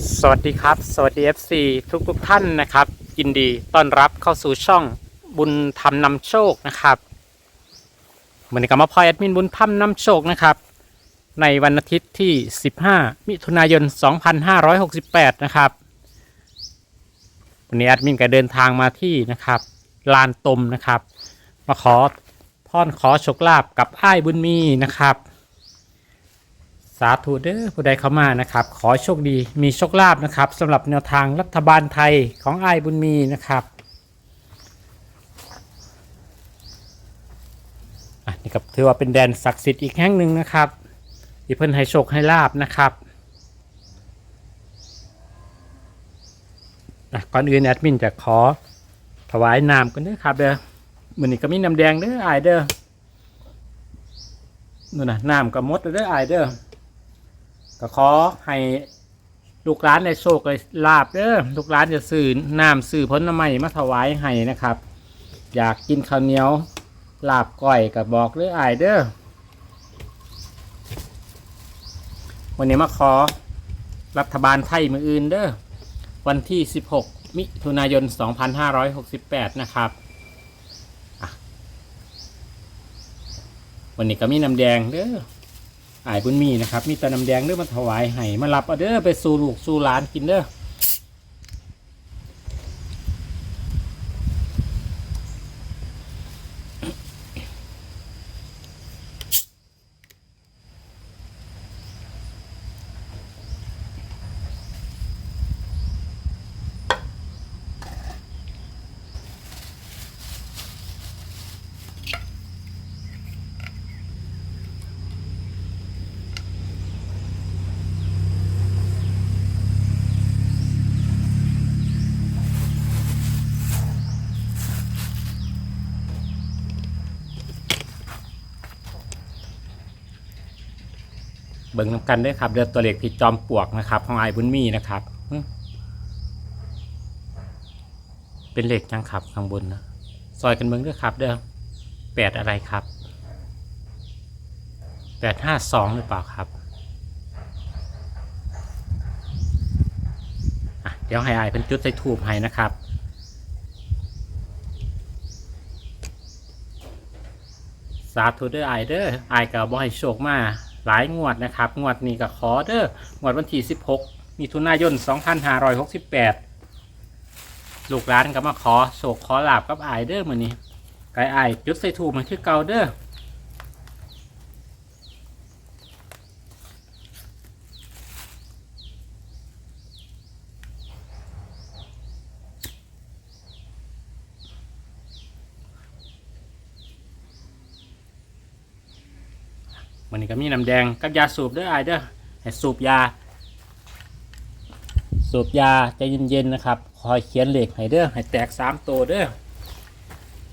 สวัสดีครับ สวัสดี FC ทุกทุกๆท่านนะครับ ยินดีต้อนรับเข้าสู่ช่องบุญธรรมนำโชคนะครับวันนี้ก็มาพลอยแอดมินบุญธรรมนำโชคนะครับ ในวันอาทิตย์ที่ 15 มิถุนายน 2568 นะครับวันนี้แอดมินก็เดินทางมาที่นะครับลานตมนะครับ มาขอพรขอโชคลาภกับอ้ายบุญมีนะครับ สาธุเด้อผู้ใดเข้ามานะครับ ขอโชคดีมีโชคลาภนะครับสำหรับแนวทางรัฐบาลไทยของไอ้ายบุญมีนะครับอะนี่ก็ถือว่าเป็นแดนศักดิ์สิทธิ์อีกแห่งหนึ่งนะครับที่เพิ่นให้โชคให้ลาบนะครับอะก่อนอื่นแอดมินจะขอถวายน้ำกันเด้อครับเด้อมือนี้ก็มีน้ำแดงเด้ออายเด้อนู่นน่ะน้ำก็หมดแล้วเด้ออายเด้อ ก็ขอให้ลูกร้านในโชคเลยลาบเด้อลูกร้านจะซื้อน้ำซื้อผลไม้มาถวายให้นะครับ อยากกินข้าวเหนียวลาบก้อยกับบอกเลยอายเด้อวันนี้มาขอรัฐบาลไทยมืออื่นเด้อวันที่ 16 มิถุนายน 2568 นะครับวันนี้ก็มีน้ำแดงเด้อ อายบุญมีนะครับ มีแต่น้ำแดงเด้อมาถวายให้มารับเอาเด้อไปสู่ลูกสู่หลานกินเด้อ บิ่งน้ำกันด้อครับเดือตัวเล็กที่จอมปลวกนะครับของไอายบุญมีนะครับเป็นเหล็กยังครับข้างบนนะซอยกันเบิ่งด้อครับ เด้อแปดอะไรครับแปดห้าสองหรือเปล่าครับเดี๋ยวให้อายเป็นจุดใส่ทูบให้นะครับสาธุเด้อไอายเด้อไอายกับบ่ให้โชคมา หลายงวดนะครับ งวดนี้ก็ขอเด้องวดวันที่ 16มิถุนายน 2568 ลูกหลานก็มาขอโชคขอลาบกับไอายเด้อมื้อนี้ไก่ไอายจุดใส่ถูกมันคือเก่าเด้อ มื้อนี้ก็มีน้ำแดงกับยาสูบเด้อไอเด้อให้สูบยา สูบยาใจเย็นๆนะครับ คอยเขียนเหลขให้เด้อให้แตกสามตัวเด้อ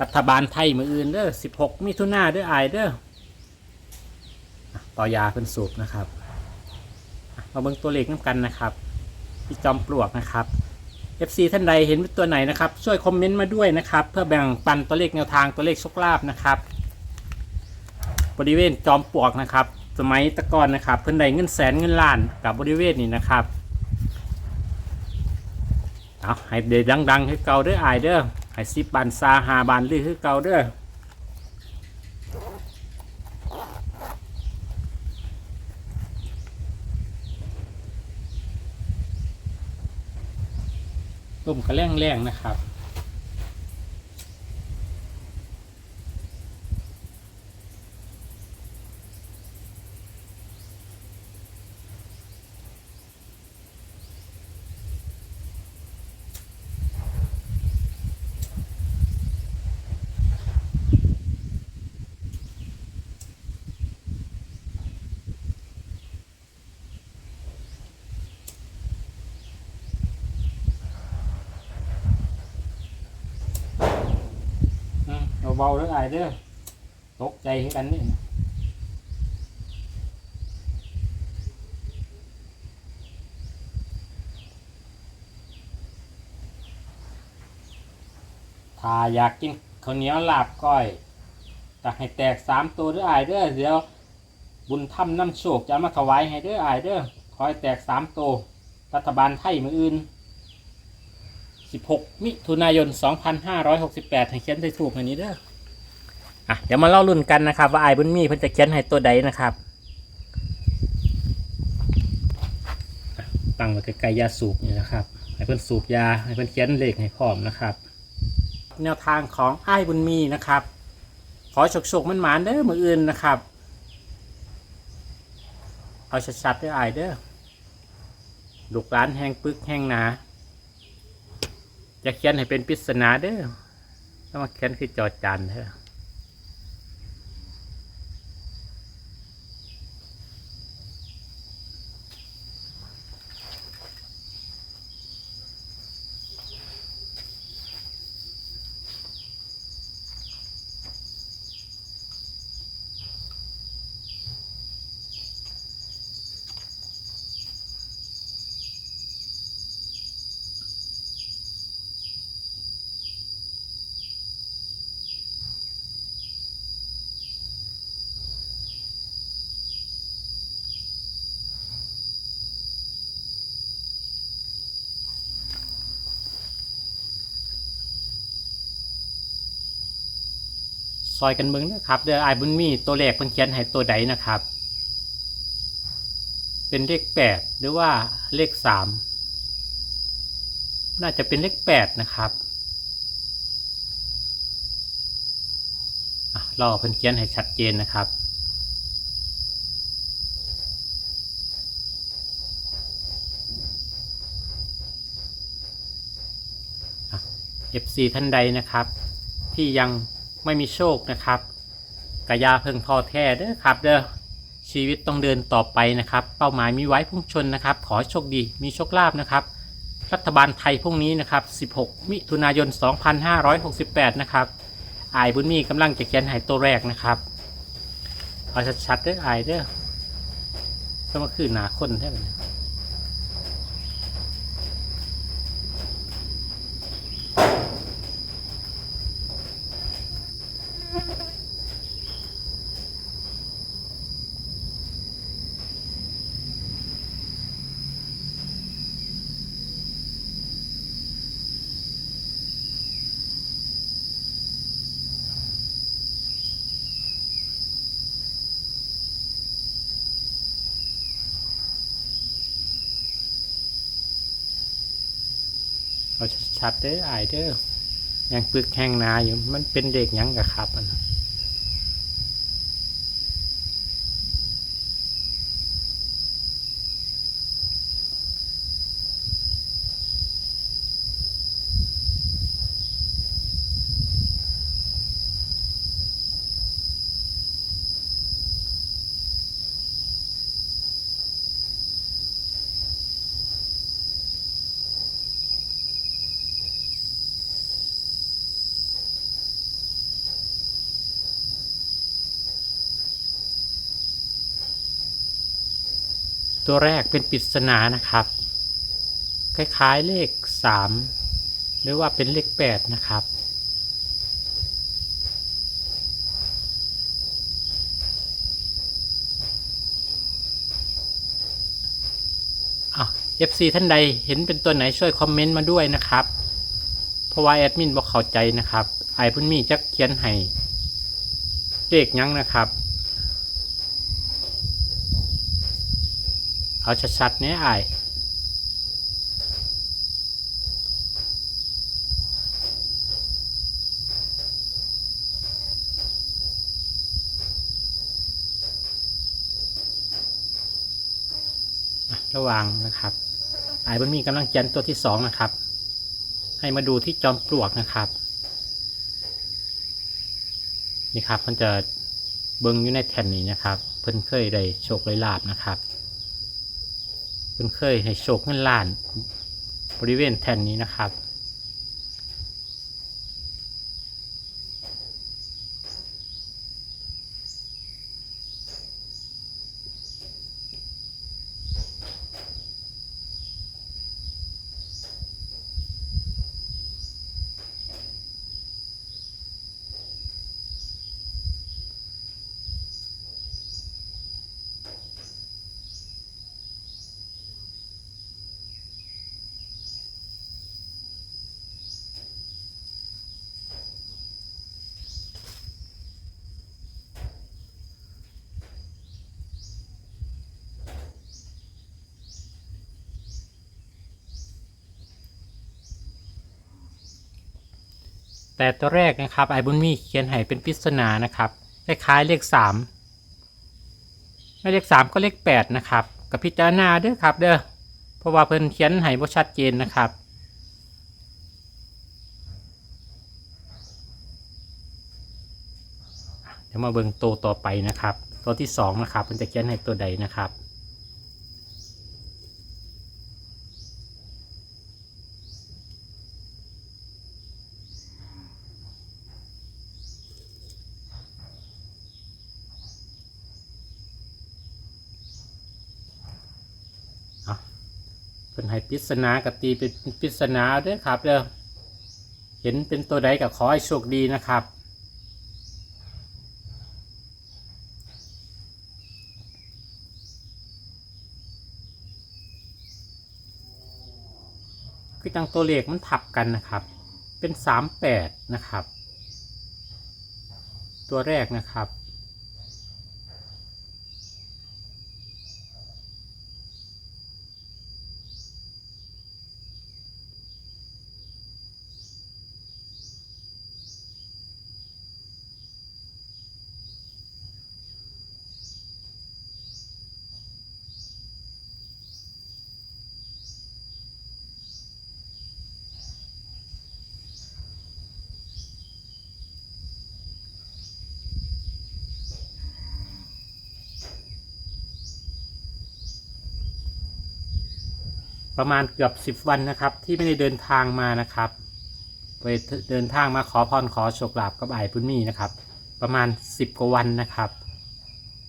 รัฐบาลไทยมืออื่นเด้อ16มิถุนาเด้ออายเด้อต่อยาเป็นสูบนะครับอะมาเบิ่งตัวเลขน้ำกันนะครับที่จอมปลวกนะครับ FC ท่านใดเห็นตัวไหนนะครับ ช่วยคอมเมนต์มาด้วยนะครับ เพื่อแบ่งปันตัวเลขแนวทางตัวเลขโชคลาภนะครับ บริเวณจอมปลวกนะครับ สมัยตะกอนนะครับ เพิ่นได้เงินแสนเงินล้านกับบริเวณนี้นะครับเอาให้เดดังๆให้เก่าเด้ออายเด้อให้สิบบานซาหาบานลือคือเก่าเด้อลมกระแรงแรงๆนะครับาเบาๆเด้ออายเด้อตกใจให้กันนี่ถ้าอยากกินข้าวเหนียวลาบก้อยตักให้แตกสามตัวเด้ออายเด้อเดี๋ยวบุญถ้ำน้ำโชคจะมาถวายให้เด้ออายเด้อขอให้แตกสามตัวรัฐบาลไทยมืออื่น 16 มิถุนายน 2568 ให้เขียนใส่ถูกอันนี้เด้อ อะเดี๋ยวมาเล่ารุ่นกันนะครับ ว่าไอ้ายบุญมีเพิ่นจะเขียนให้ตัวใดนะครับอะตั้งไว้ใกล้ๆยาสูบนี่นะครับให้เพิ่นสูบยาให้เพิ่นเขียนเลขให้พร้อมนะครับ แนวทางของไอ้ายบุญมีนะครับ ขอฉกๆมันหมานๆเด้อมืออื่นนะครับ เอาชัดๆเด้อไอ้ายเด้อลูกหลานแห้งปึกแห้งหนาจะเขียนให้เป็นปริศนาเด้อถ้ามาเขียนคือจอจานเด้อ ซอยกันเบิ่งนะครับเด้อไอ้บุญมีตัวเลขเพิ่นเขียนให้ตัวใดนะครับ เป็นเลขแปดหรือว่าเลขสามน่าจะเป็นเลขแปดนะครับอะรอเพิ่นเขียนให้ชัดเจนนะครับ FC ท่านใดนะครับ ที่ยัง ไม่มีโชคนะครับกะยาเพิ่งทอแท้เด้อครับเด้อชีวิตต้องเดินต่อไปนะครับ เป้าหมายมีไว้พุ่งชนนะครับ ขอโชคดีมีโชคลาภนะครับ รัฐบาลไทยพรุ่งนี้นะครับ 16 มิถุนายน 2568 นะครับอายบุญมีกำลังจะเขียนหายตัวแรกนะครับเอาชัดๆเด้ออายเด้อก็มาคือหนาคนแท้เลย เอาชัดๆเด้ออายเด้อ ยังปึกแห้งนาอยู่ มันเป็นเด็กยังกะครับอันน่ะ ตัวแรกเป็นปริศนานะครับ คล้ายๆเลขสามหรือว่าเป็นเลขแปดนะครับอะ FC ท่านใดเห็นเป็นตัวไหนช่วยคอมเมนต์มาด้วยนะครับ เพราะว่าแอดมินบอกเข้าใจนะครับไอพุ่นมีจะเขียนให้เลขยังนะครับ เอาชัดๆเนี่ยไอระวังนะครับไอ้บนมีกำลังเขียนตัวที่สองนะครับ ให้มาดูที่จอมปลวกนะครับ นี่ครับมันจะเบิ้งอยู่ในแผ่นนี้นะครับ เพิ่นเคยได้โชคได้ลาบนะครับ เพิ่นเคยให้โชคเงินล้าน บริเวณแท่นนี้นะครับ แต่ตัวแรกนะครับไอ้บุญมีเขียนให้เป็นปริศนานะครับคล้ายๆเลขสามไม่เลขสามก็เลขแปดนะครับกับพิจารณาเด้อครับ เด้อเพราะว่าเพิ่นเขียนให้บ่ชัดเจนนะครับเดี๋ยวมาเบิ่งตัวต่อไปนะครับ ตัวที่สองนะครับมันจะเขียนให้ตัวใดนะครับ เปริศนากับตีเป็นปริศนาด้วยครับเด้อเห็นเป็นตัวใดก็ขอให้โชคดีนะครับ คือตั้งตัวเลขมันทับกันนะครับ เป็นสามแปดนะครับ ตัวแรกนะครับ ประมาณเกือบสิบวันนะครับ ที่ไม่ได้เดินทางมานะครับไปเดินทางมาขอพรขอโชคลาภกับไอ้พุนมีนะครับ ประมาณสิบกว่าวันนะครับ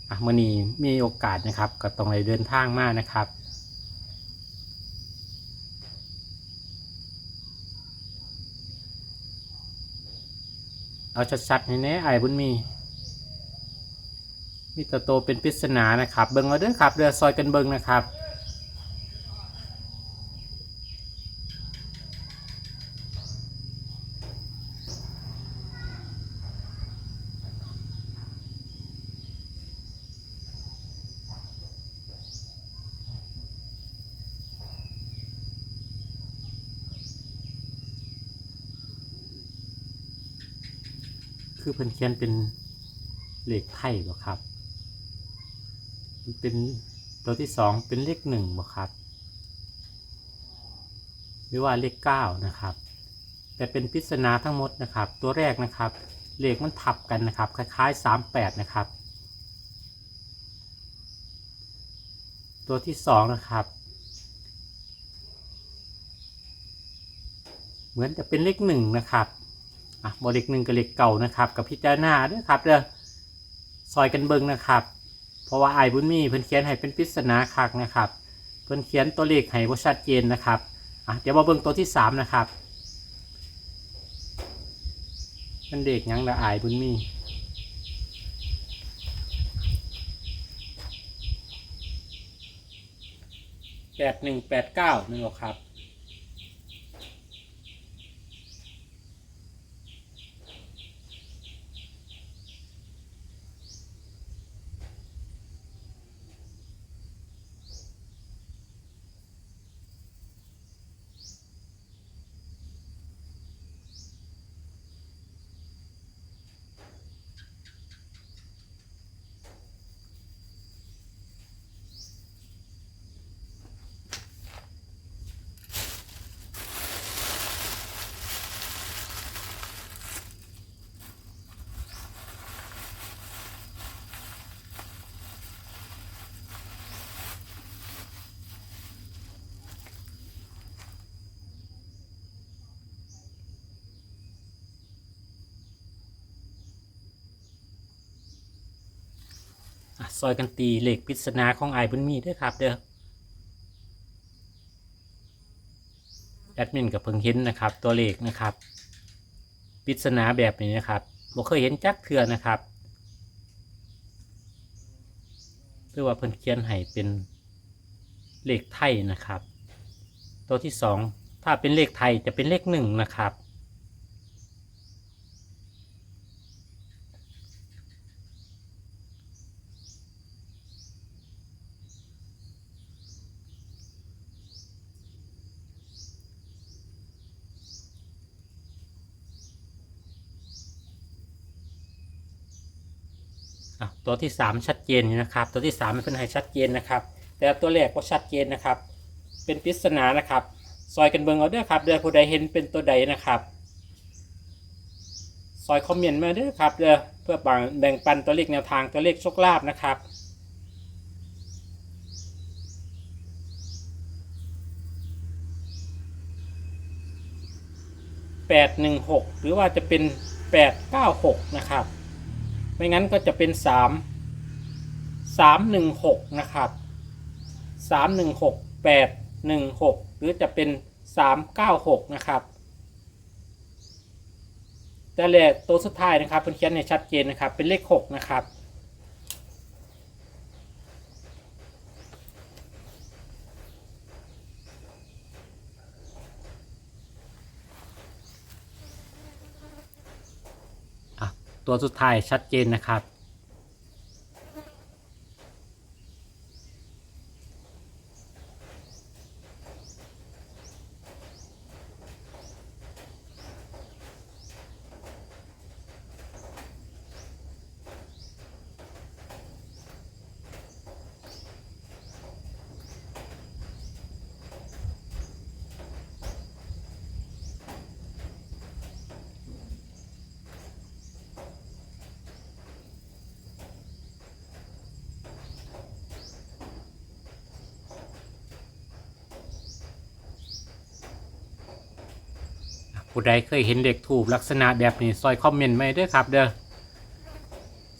อะมื่อนี้มีโอกาสนะครับ ก็ต้องเลยเดินทางมานะครับเอาชัดๆให้แน่ไอ้บุญมีมีแตโตเป็นปริศนานะครับ เบิ้งเอาเด้อครับเรือซอยกันเบิ้งนะครับ คือเพิ่นเขียนเป็นเลขไทยบ่ครับเป็นตัวที่สองเป็นเลขหนึ่งบ่ครับหรือว่าเลขเก้านะครับ แต่เป็นปริศนาทั้งหมดนะครับ ตัวแรกนะครับ เลขมันทับกันนะครับ คล้ายๆสามแปดนะครับ ตัวที่สองนะครับ เหมือนจะเป็นเลขหนึ่งนะครับ อะบเลขหนึ่งกับเลขเก่านะครับกับพิจารณาด้วยครับเด้อซอยกันเบิงนะครับ เพราะว่าไอ้บุญมีเพิ่นเขียนให้เป็นปริศนาคักนะครับ เพิ่นเขียนตัวเลขให้บ่ชัดเจนนะครับอะเดี๋ยวมาเบิงตัวที่สามนะครับเป็นเด็กยังละไอ้ายบุญมีแปดหนึ่งแปดเก้านี่หรอครับ ซอยกันตีเหล็กปริศนาของไอ้บุญมีด้วยครับ เด้อแอดมินกับเพิ่งเห็นนะครับ ตัวเลขนะครับปริศนาแบบนี้นะครับบ่เคยเห็นจักเทือนะครับหรือว่าเพิ่นเขียนให้เป็นเลขไทยนะครับ ตัวที่สองถ้าเป็นเลขไทยจะเป็นเลขหนึ่งนะครับ อะตัวที่สามชัดเจนอยู่นะครับ ตัวที่สามมันเป็นให้ชัดเจนนะครับ แต่ตัวแรกก็ชัดเจนนะครับ เป็นปริศนานะครับ ซอยกันเบิงเอาเด้อครับเด้อผู้ใดเห็นเป็นตัวใดนะครับซอยคอมเมนต์มาด้อครับเด้อเพื่อแบ่งปันตัวเลขแนวทางตัวเลขโชคลาภนะครับแปดหนึ่งหกหรือว่าจะเป็นแปดเก้าหกนะครับ ไม่งั้นก็จะเป็นสามสามหนึ่งหกนะครับสามหนึ่งหกแปดหนึ่งหกหรือจะเป็นสามเก้าหกนะครับ แต่เลขตัวสุดท้ายนะครับเป็นเขียนในชัดเจนนะครับเป็นเลขหกนะครับ ตัวสุดท้ายชัดเจนนะครับ ผู้ใดเคยเห็นเด็กถูกลักษณะแบบนี้ซอยคอมเมนต์มาด้วยครับ เด้อ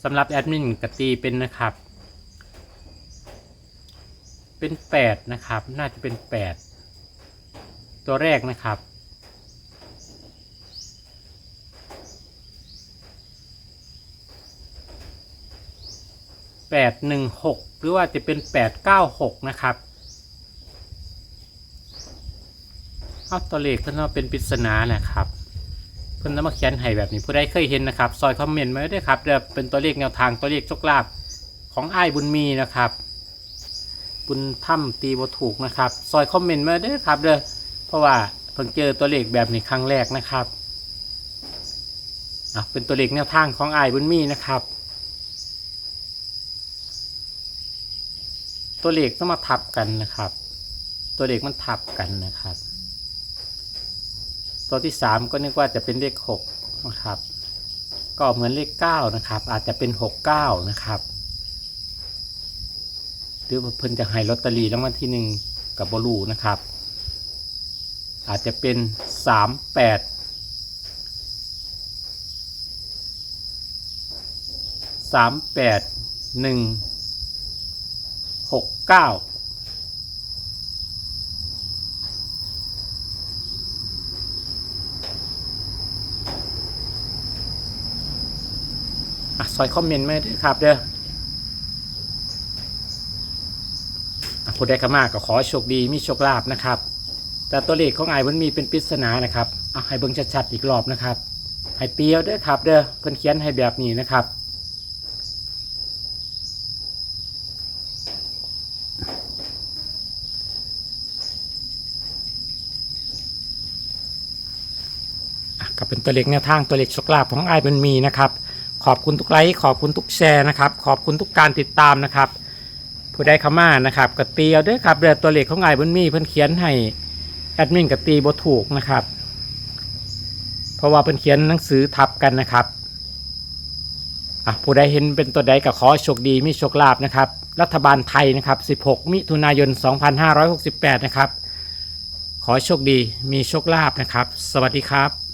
สำหรับแอดมินกตีเป็นนะครับ เป็นแปดนะครับ น่าจะเป็นแปดตัวแรกนะครับแปดหนึ่งหกหรือว่าจะเป็นแปดเก้าหกนะครับ เอาตัวเลขเพิ่นว่าเป็นปริศนานะครับเพิ่นนำมาเขียนให้แบบนี้ผู้ใดเคยเห็นนะครับซอยคอมเมนต์มาด้วยครับเดี๋ยวเป็นตัวเลขแนวทางตัวเลขโชคลาภของอ้ายบุญมีนะครับ บุญถ้ำตีบ่ถูกนะครับซอยคอมเมนต์มาด้วยครับเด้อเพราะว่าเพิ่งเจอตัวเลขแบบนี้ครั้งแรกนะครับอะเป็นตัวเลขแนวทางของอ้ายบุญมีนะครับ ตัวเลขต้องมาทับกันนะครับ ตัวเลขมันทับกันนะครับ ตัวที่ 3 ก็นึกว่าจะเป็นเลข6นะครับ ก็เหมือนเลข9นะครับ อาจจะเป็น69นะครับหรือเพิ่นจะให้ลอตเตอรี่รางวัลที่ 1 กับบอลูนะครับ อาจจะเป็น 38 3 8 1 6 9 ซอยคอมเมนต์มาด้วยครับเด้อผู้ใดเข้ามาก็ขอโชคดีมีโชคลาภนะครับ แต่ตัวเลขของไอ้มันมีเป็นปริศนานะครับเอาให้เบิ่งชัดๆอีกรอบนะครับให้เปียวด้อครับ เด้อเพิ่นเขียนให้แบบนี้นะครับอะก็เป็นตัวเลขแนวทางตัวเลขโชคลาภของไอ้มันมีนะครับ ขอบคุณทุกไลค์ขอบคุณทุกแชร์นะครับ ขอบคุณทุกการติดตามนะครับ ผู้ใดเข้ามานะครับกตีเอาด้วยครับเรือตัวเลขของไอ้บนมีเพิ่นเขียนให้แอดมินกตีบ่ถูกนะครับ เพราะว่าเพิ่นเขียนหนังสือทับกันนะครับอะผู้ใดเห็นเป็นตัวใดก็ขอโชคดีมีโชคลาภนะครับ รัฐบาลไทยนะครับ 16 มิถุนายน 2568 นะครับ ขอโชคดีมีโชคลาภนะครับ สวัสดีครับ